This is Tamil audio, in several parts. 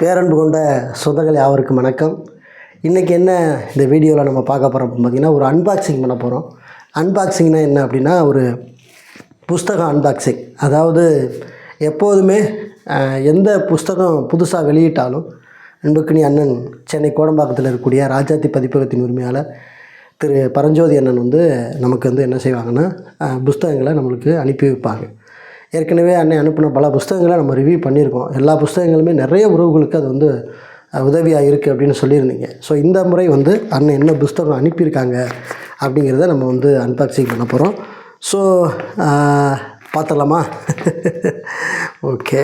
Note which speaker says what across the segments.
Speaker 1: பேரன்பு கொண்ட சொந்தங்கள் யாவருக்கும் வணக்கம். இன்றைக்கி என்ன இந்த வீடியோவில் நம்ம பார்க்க போகிறோம் பார்த்திங்கன்னா ஒரு அன்பாக்சிங் பண்ண போகிறோம் அன்பாக்சிங்னா என்ன அப்படின்னா ஒரு புஸ்தகம் அன்பாக்சிங் அதாவது எப்போதுமே எந்த புஸ்தகம் புதுசாக வெளியிட்டாலும் அன்புக்கினி அண்ணன் சென்னை கோடம்பாக்கத்தில் இருக்கக்கூடிய ராஜாத்தி பதிப்பகத்தின் உரிமையாளர் திரு பரஞ்சோதி அண்ணன் வந்து நமக்கு வந்து என்ன செய்வாங்கன்னா புஸ்தகங்களை நம்மளுக்கு அனுப்பி வைப்பாங்க. ஏற்கனவே அன்னை அனுப்பின பல புஸ்தகங்களை நம்ம ரிவ்யூ பண்ணியிருக்கோம். எல்லா புஸ்தகங்களுமே நிறைய உறவுகளுக்கு அது வந்து உதவியாக இருக்குது அப்படின்னு சொல்லியிருந்தீங்க. ஸோ இந்த முறை வந்து அண்ணன் என்ன புஸ்தகம் அனுப்பியிருக்காங்க அப்படிங்கிறத நம்ம வந்து அன்பாக்சிங் பண்ண போகிறோம் ஸோ பார்த்துடலாமா? ஓகே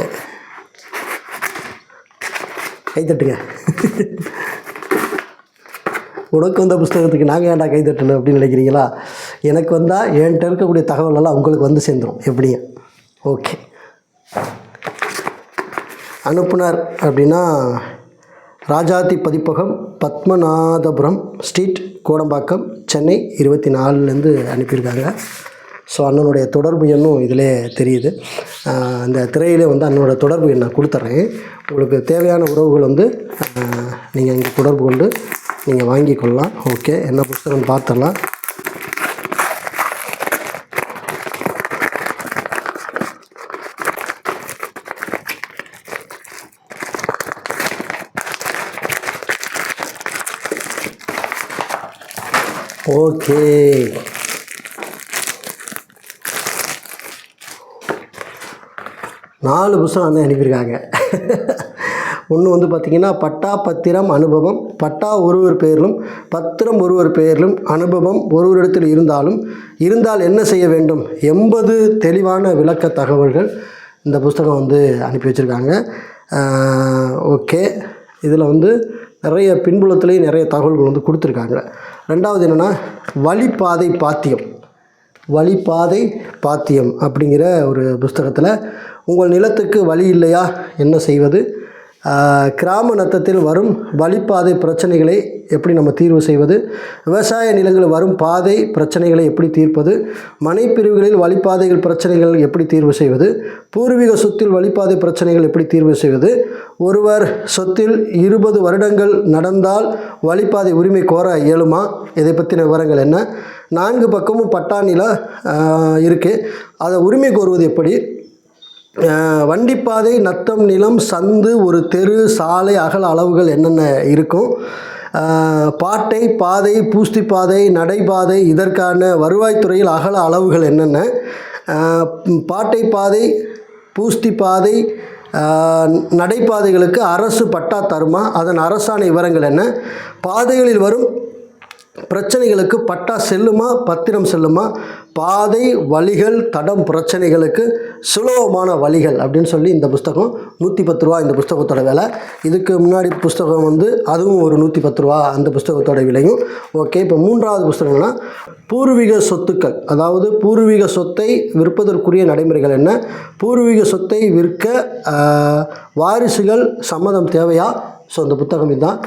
Speaker 1: கைத்தட்டுங்க உனக்கு வந்த புஸ்தகத்துக்கு நாங்கள் ஏன்டா கை தட்டணும் அப்படின்னு நினைக்கிறீங்களா? எனக்கு வந்தால் என்கிட்ட இருக்கக்கூடிய தகவலெல்லாம் உங்களுக்கு வந்து சேர்ந்துடும் எப்படியும். ஓகே. அனுப்புனர் அப்படின்னா ராஜாதி பதிப்பகம் பத்மநாதபுரம் ஸ்ட்ரீட் கோடம்பாக்கம் சென்னை இருபத்தி நாலுலேருந்து அனுப்பியிருக்காங்க. ஸோ அண்ணனுடைய தொடர்பு எண்ணும் இதிலே தெரியுது. அந்த திரையிலே வந்து அண்ணனோட தொடர்பு எண் நான் கொடுத்துட்றேன். உங்களுக்கு தேவையான உறவுகள் வந்து நீங்கள் இங்கே தொடர்பு கொண்டு நீங்கள் வாங்கிக்கொள்ளலாம் ஓகே என்ன புஸ்தகம் பார்த்துடலாம். ஓகே. நாலு புஸ்தகம் வந்து அனுப்பியிருக்காங்க. ஒன்று வந்து பார்த்திங்கன்னா பட்டா பத்திரம் அனுபவம். பட்டா ஒருவர் பெயரிலும் பத்திரம் ஒருவர் பெயரிலும் அனுபவம் ஒருவரிடத்தில் இருந்தாலும் இருந்தால் என்ன செய்ய வேண்டும்? எண்பது தெளிவான விளக்க தகவல்கள் இந்த புஸ்தகம் வந்து அனுப்பி வச்சுருக்காங்க. ஓகே. இதில் வந்து நிறைய பின்புலத்துலேயும் நிறைய தகவல்கள் வந்து கொடுத்துருக்காங்க. ரெண்டாவது என்னென்னா வழிபாதை பாத்தியம். வழிபாதை பாத்தியம் அப்படிங்கிற ஒரு புஸ்தகத்தில் உங்கள் நிலத்துக்கு வழி இல்லையா? என்ன செய்வது? கிராம நத்தத்தில் வரும் வழிப்பாதை பிரச்சனைகளை எப்படி நம்ம தீர்வு செய்வது? விவசாய நிலங்களில் வரும் பாதை பிரச்சனைகளை எப்படி தீர்ப்பது? மனைப்பிரிவுகளில் வழிப்பாதைகள் பிரச்சனைகள் எப்படி தீர்வு செய்வது? பூர்வீக சொத்தில் வழிப்பாதை பிரச்சனைகள் எப்படி தீர்வு செய்வது? ஒருவர் சொத்தில் இருபது வருடங்கள் நடந்தால் வழிப்பாதை உரிமை கோர இயலுமா? இதை பற்றின விவரங்கள் என்ன? நான்கு பக்கமும் பட்டா இருக்குது அதை உரிமை கோருவது எப்படி? வண்டிப்பாதை நத்தம் நிலம் சந்து ஒரு தெரு சாலை அகல அளவுகள் என்னென்ன இருக்கும்? பாட்டை பாதை பூஸ்தி பாதை நடைபாதை இதற்கான வருவாய்த்துறையில் அகல அளவுகள் என்னென்ன? பாட்டை பாதை பூஸ்தி பாதை நடைபாதைகளுக்கு அரசு பட்டா தருமா? அதன் அரசாணை விவரங்கள் என்ன? பாதைகளில் வரும் பிரச்சனைகளுக்கு பட்டா செல்லுமா பத்திரம் செல்லுமா? பாதை வழிகள் தடம் பிரச்சனைகளுக்கு சுலபமான வழிகள் அப்படின்னு சொல்லி இந்த புஸ்தகம் நூற்றி பத்து ரூபா இந்த புஸ்தகத்தோட விலை. இதுக்கு முன்னாடி புஸ்தகம் வந்து அதுவும் ஒரு நூற்றி பத்து ரூபா அந்த புஸ்தகத்தோட விலையும். ஓகே இப்போ மூன்றாவது புஸ்தகம்னா பூர்வீக சொத்துக்கள். அதாவது பூர்வீக சொத்தை விற்பதற்குரிய நடைமுறைகள் என்ன? பூர்வீக சொத்தை விற்க வாரிசுகள் சம்மதம் தேவையா? ஸோ அந்த புத்தகம் இதுதான்.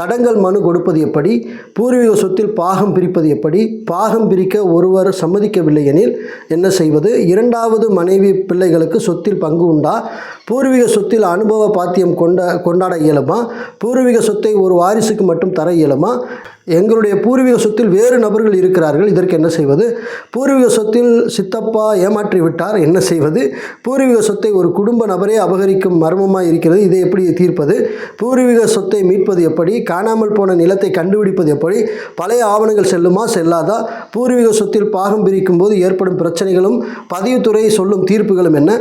Speaker 1: தடங்கள் தடங்கல் மனு கொடுப்பது எப்படி? பூர்வீக சொத்தில் பாகம் பிரிப்பது எப்படி? பாகம் பிரிக்க ஒருவர் சம்மதிக்கவில்லை எனில் என்ன செய்வது? இரண்டாவது மனைவி பிள்ளைகளுக்கு சொத்தில் பங்கு உண்டா? பூர்வீக சொத்தில் அனுபவ பாத்தியம் கொண்ட கொண்டாட இயலுமா? பூர்வீக சொத்தை ஒரு வாரிசுக்கு மட்டும் தர இயலுமா? எங்களுடைய பூர்வீக சொத்தில் வேறு நபர்கள் இருக்கிறார்கள் இதற்கு என்ன செய்வது? பூர்வீக சொத்தில் சித்தப்பா ஏமாற்றி விட்டார் என்ன செய்வது? பூர்வீக சொத்தை ஒரு குடும்ப நபரே அபகரிக்கும் மர்மமாக இருக்கிறது இதை எப்படி தீர்ப்பது? பூர்வீக சொத்தை மீட்பது எப்படி? காணாமல் போன நிலத்தை கண்டுபிடிப்பது எப்படி? பழைய ஆவணங்கள் செல்லுமா செல்லாதா? பூர்வீக சொத்தில் பாகம் பிரிக்கும் போது ஏற்படும் பிரச்சனைகளும் பதிவுத்துறை சொல்லும் தீர்ப்புகளும் என்ன?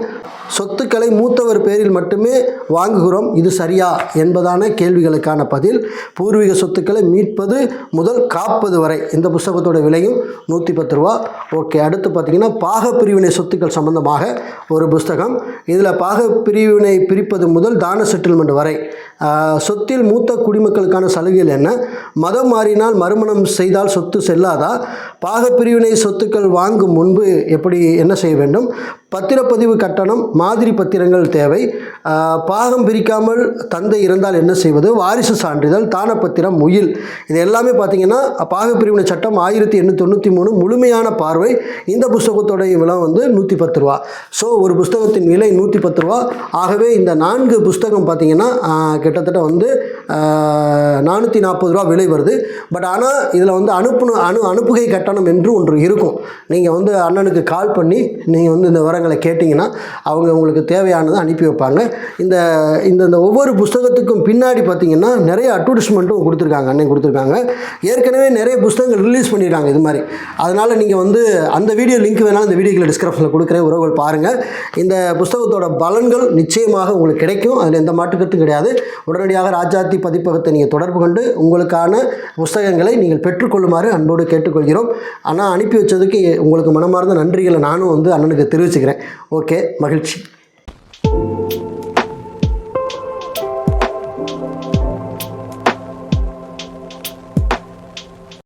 Speaker 1: சொத்துக்களை மூத்தவர் பேரில் மட்டுமே வாங்குகிறோம் இது சரியா? என்பதான கேள்விகளுக்கான பதில் பூர்வீக சொத்துக்களை மீட்பது முதல் காப்பது வரை. இந்த புஸ்தகத்தோட விலையும் நூற்றி பத்து ரூபா. ஓகே அடுத்து பார்த்தீங்கன்னா பாக பிரிவினை சொத்துக்கள் சம்பந்தமாக ஒரு புஸ்தகம். இதில் பாக பிரிவினை பிரிப்பது முதல் தான செட்டில்மெண்ட் வரை. சொத்தில் மூத்த குடிமக்களுக்கான சலுகைகள் என்ன? மதம் மாறினால் மறுமணம் செய்தால் சொத்து செல்லாதா? பாக பிரிவினை சொத்துக்கள் வாங்கும் முன்பு எப்படி என்ன செய்ய வேண்டும்? பத்திரப்பதிவு கட்டணம் மாதிரி பத்திரங்கள் தேவை. பாகம் பிரிக்காமல் தந்தை இருந்தால் என்ன செய்வது? வாரிசு சான்றிதழ் தானப்பத்திரம் முயல். இது எல்லாமே பார்த்தீங்கன்னா பாகப்பிரிவினை சட்டம் ஆயிரத்தி எண்ணூற்றி தொண்ணூற்றி மூணு முழுமையான பார்வை. இந்த புஸ்தகத்தோடைய விலை வந்து நூற்றி பத்து ரூபா. ஸோ ஒரு புஸ்தகத்தின் விலை நூற்றி பத்து ரூபா. ஆகவே இந்த நான்கு புஸ்தகம் பார்த்தீங்கன்னா கிட்டத்தட்ட வந்து நானூற்றி நாற்பது ரூபா விலை வருது. பட் ஆனால் இதில் வந்து அனுப்பு அனு அனுப்புகை கட்டணம் என்று ஒன்று இருக்கும். நீங்கள் வந்து அண்ணனுக்கு கால் பண்ணி நீங்கள் வந்து இந்த விவரங்களை கேட்டிங்கன்னா அவங்க உங்களுக்கு தேவையானதை அனுப்பி வைப்பாங்க. இந்த இந்த இந்த ஒவ்வொரு புஸ்தகத்துக்கும் பின்னாடி பார்த்தீங்கன்னா நிறைய அட்வர்டைஸ்மெண்ட்டும் கொடுத்துருக்காங்க அண்ணன் கொடுத்துருக்காங்க. ஏற்கனவே நிறைய புஸ்தகங்கள் ரிலீஸ் பண்ணிடுறாங்க இது மாதிரி. அதனால் நீங்கள் வந்து அந்த வீடியோ லிங்க் வேணாலும் இந்த வீடியோக்கில் டிஸ்கிரிப்ஷனில் கொடுக்குறேன் உறவுகள் பாருங்கள் இந்த புஸ்தகத்தோட பலன்கள் நிச்சயமாக உங்களுக்கு கிடைக்கும். அதில் எந்த மாற்றுக்கருத்தும் கிடையாது. உடனடியாக ராஜாத்தி பதிப்பகத்தை நீங்கள் தொடர்பு கொண்டு உங்களுக்கான புஸ்தகங்களை நீங்கள் பெற்றுக்கொள்ளுமாறு அன்போடு கேட்டுக்கொள்கிறோம். ஆனால் அனுப்பி வச்சதுக்கு உங்களுக்கு மனமார்ந்த நன்றிகளை நானும் வந்து அண்ணனுக்கு தெரிவிச்சுக்கிறேன். ஓகே மகிழ்ச்சி.